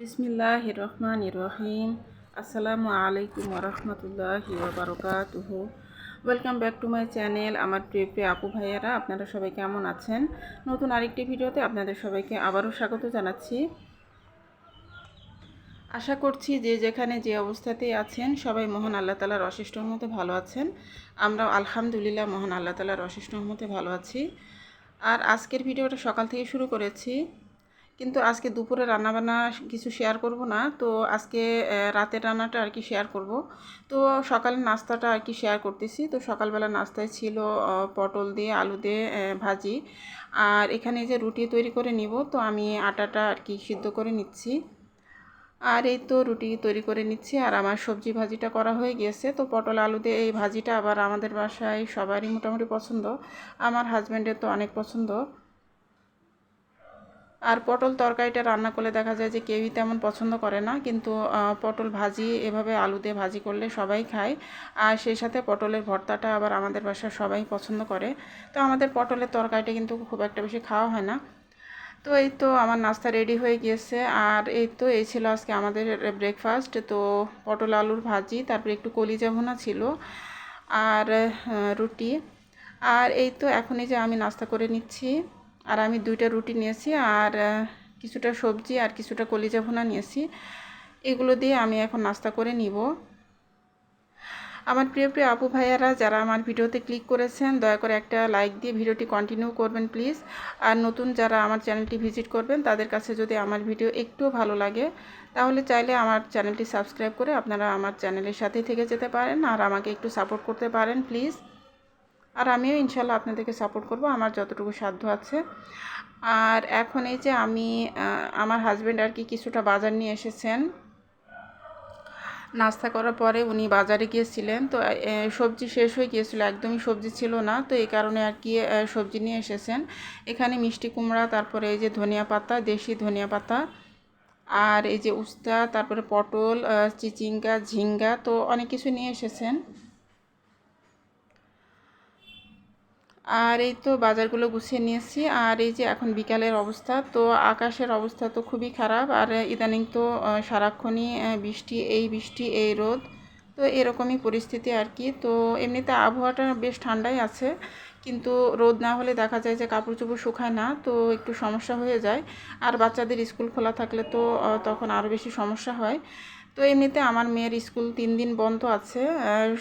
বিসমিল্লাহ রহমান রহিম। আসসালামু আলাইকুম রহমতুল্লাহ বারকাতুহ। Welcome back to my channel আমার প্রিয় প্রিয় আপু ভাইয়ারা, আপনারা সবাই কেমন আছেন? নতুন আরেকটি ভিডিওতে আপনাদের সবাইকে আবারও স্বাগত জানাচ্ছি। আশা করছি যে যেখানে যে অবস্থাতেই আছেন, সবাই মহান আল্লাহ তালার অশেষ মতে ভালো আছেন। আমরাও আলহামদুলিল্লাহ মহান আল্লাহ তালার অশেষ মতে ভালো আছি। আর আজকের ভিডিওটা সকাল থেকে শুরু করেছি। কিন্তু আজকে দুপুরে রান্নাবান্না কিছু শেয়ার করব না। তো আজকে রাতের রান্নাটা আর কি শেয়ার করব। তো সকালের নাস্তাটা আর কি শেয়ার করতেছি। তো সকালবেলা নাস্তায় ছিল পটল দিয়ে আলু দিয়ে ভাজি। আর এখানে যে রুটি তৈরি করে নিব, তো আমি আটাটা আর কি সিদ্ধ করে নিচ্ছি। আর এই তো রুটি তৈরি করে নিচ্ছি। আর আমার সবজি ভাজিটা করা হয়ে গিয়েছে। তো পটল, আলু দিয়ে এই ভাজিটা আবার আমাদের বাসায় সবারই মোটামুটি পছন্দ। আমার হাজব্যান্ডের তো অনেক পছন্দ। আর পটল তরকারিটা রান্না করলে দেখা যায় যে কেউই তেমন পছন্দ করে না, কিন্তু পটল ভাজি, এভাবে আলু দিয়ে ভাজি করলে সবাই খায়। আর সেই সাথে পটলের ভর্তাটা আবার আমাদের বাসায় সবাই পছন্দ করে। তো আমাদের পটলের তরকারিটা কিন্তু খুব একটা বেশি খাওয়া হয় না। তো এই তো আমার নাস্তা রেডি হয়ে গিয়েছে। আর এই তো এই ছিল আজকে আমাদের ব্রেকফাস্ট। তো পটল আলুর ভাজি, তারপরে একটু কলিজা ভুনা ছিল আর রুটি। আর এই তো এখনই যে আমি নাস্তা করে নিচ্ছি। আর আমি দুইটা রুটি নিয়েছি আর কিছুটা সবজি আর কিছুটা কলিজা ভুনা নিয়েছি। এগুলো দিয়ে আমি এখন নাস্তা করে নিব। আমার প্রিয় প্রিয় আপু ভাইয়ারা, যারা আমার ভিডিওতে ক্লিক করেছেন, দয়া করে একটা লাইক দিয়ে ভিডিওটি কন্টিনিউ করবেন প্লিজ আর নতুন যারা আমার চ্যানেলটি ভিজিট করবেন, তাদের কাছে যদি আমার ভিডিও একটুও ভালো লাগে, তাহলে চাইলে আমার চ্যানেলটি সাবস্ক্রাইব করে আপনারা আমার চ্যানেলের সাথেই থেকে যেতে পারেন। আর আমাকে একটু সাপোর্ট করতে পারেন প্লিজ আর আমিও ইনশাল্লাহ আপনাদেরকে সাপোর্ট করব, আমার যতটুকু সাধ্য আছে। আর এখন এই যে আমি আমার হাজব্যান্ড আর কি কিছুটা বাজার নিয়ে এসেছেন। নাস্তা করার পরে উনি বাজারে গিয়েছিলেন, তো সবজি শেষ হয়ে গিয়েছিল, একদমই সবজি ছিল না, তো এই কারণে আর কি সবজি নিয়ে এসেছেন। এখানে মিষ্টি কুমড়া, তারপরে এই যে ধনিয়া পাতা, দেশি ধনিয়া পাতা, আর এই যে উস্তা, তারপরে পটল চিচিঙ্গা, ঝিঙ্গা, তো অনেক কিছু নিয়ে এসেছেন। আর এই তো বাজারগুলো গুছিয়ে নিয়েছি। আর এই যে এখন বিকালের অবস্থা, তো আকাশের অবস্থা তো খুবই খারাপ। আর ইদানিং তো সারাক্ষণই বৃষ্টি, এই বৃষ্টি, এই রোদ, তো এরকমই পরিস্থিতি আর কি। তো এমনিতে আবহাওয়াটা বেশ ঠান্ডাই আছে, কিন্তু রোদ না হলে দেখা যায় যে কাপড় চোপড় শুকায় না, তো একটু সমস্যা হয়ে যায়। আর বাচ্চাদের স্কুল খোলা থাকলে তো তখন আরও বেশি সমস্যা হয়। তো এমনিতে আমার মেয়ের স্কুল তিন দিন বন্ধ আছে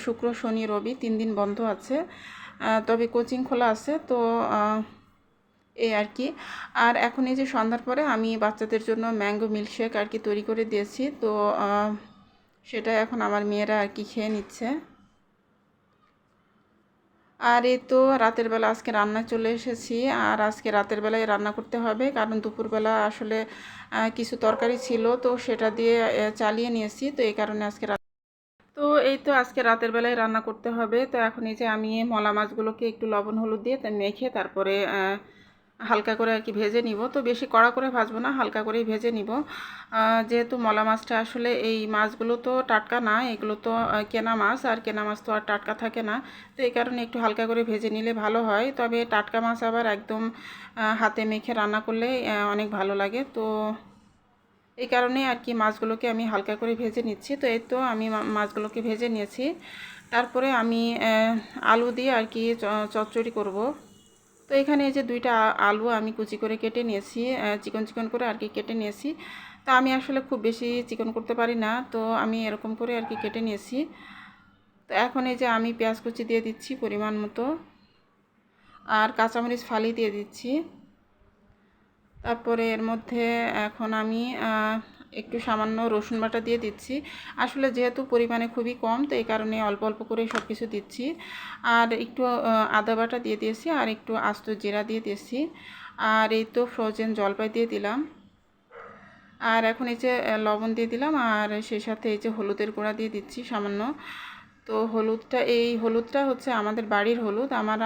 শুক্র, শনি, রবি তিন দিন বন্ধ আছে। তবে কোচিং খোলা আছে, তো এই আর কি। আর এখন এই যে সন্ধ্যার পরে আমি বাচ্চাদের জন্য ম্যাঙ্গো মিল্কশেক আর কি তৈরি করে দিয়েছি, তো সেটা এখন আমার মেয়েরা আর কি খেয়ে নিচ্ছে। আর এই তো রাতের বেলা আজকে রান্না চলে এসেছি, আর আজকে রাতের বেলায় রান্না করতে হবে, কারণ দুপুরবেলা আসলে কিছু তরকারি ছিল, তো সেটা দিয়ে চালিয়ে নিয়েছি, তো এই কারণে আজকে তো এই তো আজকে রাতের বেলায় রান্না করতে হবে। তো এখন এই যে আমি মলা মাছগুলোকে একটু লবণ, হলুদ দিয়ে মেখে তারপরে হালকা করে আর কি ভেজে নিব। তো বেশি কড়া করে ভাজবো না, হালকা করেই ভেজে নিব। যেহেতু মলা মাছটা আসলে এই মাছগুলো তো টাটকা না, এগুলো তো কেনা মাছ, আর কেনা মাছ তো আর টাটকা থাকে না। তো এই কারণে একটু হালকা করে ভেজে নিলে ভালো হয়। তবে টাটকা মাছ আবার একদম হাতে মেখে রান্না করলে অনেক ভালো লাগে। তো এই কারণে আর কি মাছগুলোকে আমি হালকা করে ভেজে নিচ্ছি। তো এই তো আমি মাছগুলোকে ভেজে নিয়েছি। তারপরে আমি আলু দিয়ে আর কি চচ্চড়ি করব। তো এখানে এই যে দুইটা আলু আমি কুচি করে কেটে নিয়েছি চিকন চিকন করে আর কি কেটে নিয়েছি। তা আমি আসলে খুব বেশি চিকন করতে পারি না, তো আমি এরকম করে আর কি কেটে নিয়েছি। তো এখন এই যে আমি পেঁয়াজ কুচি দিয়ে দিচ্ছি পরিমাণ মতো। আর কাঁচামরিচ ফালি দিয়ে দিচ্ছি। তারপরে এর মধ্যে এখন আমি একটু সামান্য রসুন বাটা দিয়ে দিচ্ছি। আসলে যেহেতু পরিমাণে খুবই কম, তো এই কারণে অল্প অল্প করে সব কিছু দিচ্ছি। আর একটু আদা বাটা দিয়ে দিয়েছি আর একটু আস্ত জিরা দিয়ে দিয়েছি। আর এই তো ফ্রোজেন জলপাই দিয়ে দিলাম। আর এখন এই যে লবণ দিয়ে দিলাম আর সেই সাথে এই যে হলুদের গুঁড়া দিয়ে দিচ্ছি সামান্য। তো হলুদটা, এই হলুদটা হচ্ছে আমাদের বাড়ির হলুদ, আমার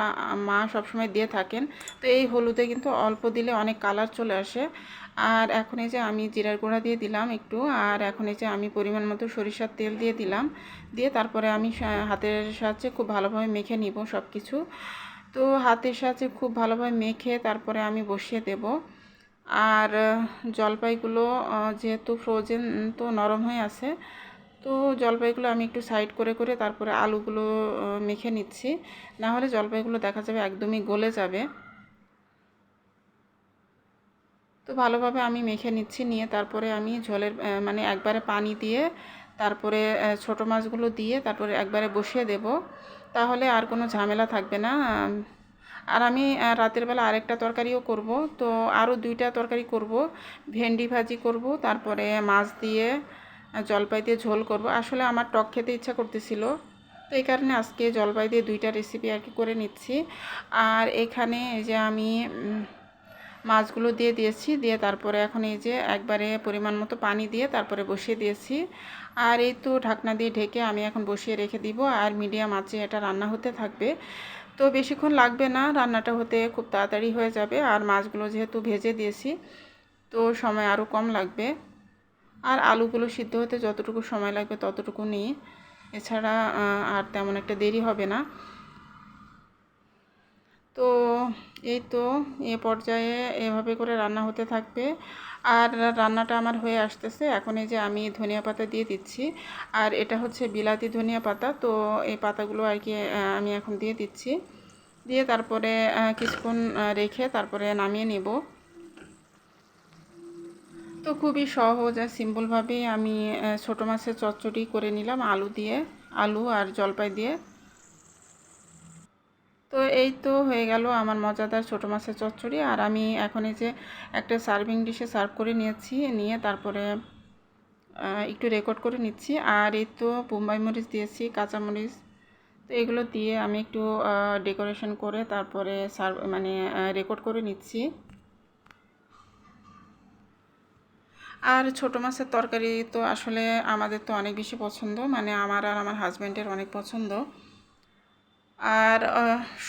মা সবসময় দিয়ে থাকেন। তো এই হলুদে কিন্তু অল্প দিলে অনেক কালার চলে আসে। আর এখন এই যে আমি জিরার গুঁড়া দিয়ে দিলাম একটু, আর এখন এই যে আমি পরিমাণ মতো সরিষার তেল দিয়ে দিলাম। দিয়ে তারপরে আমি হাতের সাহায্যে খুব ভালোভাবে মেখে নিব সব কিছু তো হাতের সাহায্যে খুব ভালোভাবে মেখে তারপরে আমি বসিয়ে দেব। আর জলপাইগুলো যেহেতু ফ্রোজেন তো নরম হয়ে আছে তো জলপাইগুলো আমি একটু সাইড করে করে তারপরে আলুগুলো মেখে নিচ্ছি। না হলে জলপাইগুলো দেখা যাবে একদমই গলে যাবে। তো ভালোভাবে আমি মেখে নিচ্ছি, নিয়ে তারপরে আমি ঝোলের মানে একবারে পানি দিয়ে তারপরে ছোটো মাছগুলো দিয়ে তারপরে একবারে বসিয়ে দেব। তাহলে আর কোনো ঝামেলা থাকবে না। আর আমি রাতের বেলা আরেকটা তরকারিও করব। তো আরও দুইটা তরকারি করব। ভেন্ডি ভাজি করব, তারপরে মাছ দিয়ে জলপাই দিয়ে ঝোল করব। আসলে আমার টক খেতে ইচ্ছা করতেছিল। তো এই কারণে আজকে জলপাই দিয়ে দুইটা রেসিপি আর কি করে নিচ্ছি। আর এখানে এই যে আমি মাছগুলো দিয়ে দিয়েছি। দিয়ে তারপরে এখন এই যে একবারে পরিমাণ মতো পানি দিয়ে তারপরে বসিয়ে দিয়েছি। আর এই তো ঢাকনা দিয়ে ঢেকে আমি এখন বসিয়ে রেখে দিব। আর মিডিয়াম আঁচে এটা রান্না হতে থাকবে। তো বেশিক্ষণ লাগবে না, রান্নাটা হতে খুব তাড়াতাড়ি হয়ে যাবে। আর মাছগুলো যেহেতু ভেজে দিয়েছি, তো সময় আরও কম লাগবে। আর আলুগুলো সিদ্ধ হতে যতটুকু সময় লাগবে ততটুকু নিই। এছাড়া আর তেমন একটা দেরি হবে না। তো এই তো এ পর্যায়ে এভাবে করে রান্না হতে থাকবে। আর রান্নাটা আমার হয়ে আসতেছে। এখন এই যে আমি ধনিয়া পাতা দিয়ে দিচ্ছি। আর এটা হচ্ছে বিলাতি ধনিয়া পাতা। তো এই পাতাগুলো আর কি আমি এখন দিয়ে দিচ্ছি। দিয়ে তারপরে কিছুক্ষণ রেখে তারপরে নামিয়ে নেব। তো খুবই সহজ আর সিম্পলভাবেই আমি ছোটো মাছের চচ্চড়ি করে নিলাম আলু দিয়ে, আলু আর জলপাই দিয়ে। তো এই তো হয়ে গেল আমার মজাদার ছোটো মাছের চচ্চড়ি। আর আমি এখন এই যে একটা সার্ভিং ডিশে সার্ভ করে নিয়েছি, নিয়ে তারপরে একটু রেকর্ড করে নিচ্ছি। আর এই তো বোম্বাই মরিচ দিয়েছি কাঁচামরিচ তো এগুলো দিয়ে আমি একটু ডেকোরেশন করে তারপরে সার্ভ মানে রেকর্ড করে নিচ্ছি। আর ছোটো মাছের তরকারি তো আসলে আমাদের তো অনেক বেশি পছন্দ মানে আমার আর আমার হাজব্যান্ডের অনেক পছন্দ। আর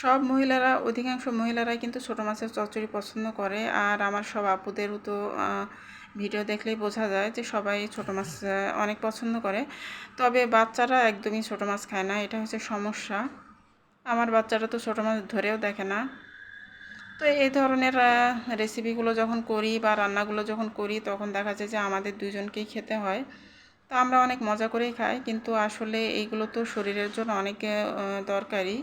সব মহিলারা, অধিকাংশ মহিলারাই কিন্তু ছোটো মাছের চচ্চড়ি পছন্দ করে। আর আমার সব আপুদেরও তো ভিডিও দেখলেই বোঝা যায় যে সবাই ছোটো মাছ অনেক পছন্দ করে। তবে বাচ্চারা একদমই ছোটো মাছ খায় না, এটা হচ্ছে সমস্যা। আমার বাচ্চারা তো ছোটো মাছ ধরেও দেখে না। তো এই ধরনের রেসিপিগুলো যখন করি বা রান্নাগুলো যখন করি, তখন দেখা যায় যে আমাদের দুজনকেই খেতে হয়। তো আমরা অনেক মজা করেই খাই, কিন্তু আসলে এইগুলো তো শরীরের জন্য অনেক দরকারি।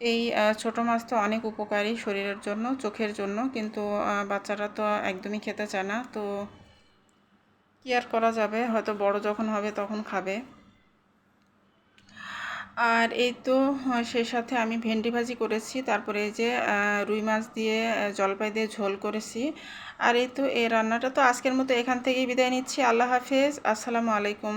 এই ছোটো মাছ তো অনেক উপকারী শরীরের জন্য, চোখের জন্য, কিন্তু বাচ্চারা তো একদমই খেতে চায় না। তো কি আর করা যাবে? হয়তো বড় যখন হবে তখন খাবে। আর এই তো সে সেই সাথে আমি ভেন্ডি ভাজি করেছি, তারপরে এই যে রুই মাছ দিয়ে জলপাই দিয়ে ঝোল করেছি। আর এই তো, এই রান্নাটা তো আজকের মতো এখান থেকেই বিদায় নিচ্ছি। আল্লাহ হাফেজ। আসসালামু আলাইকুম।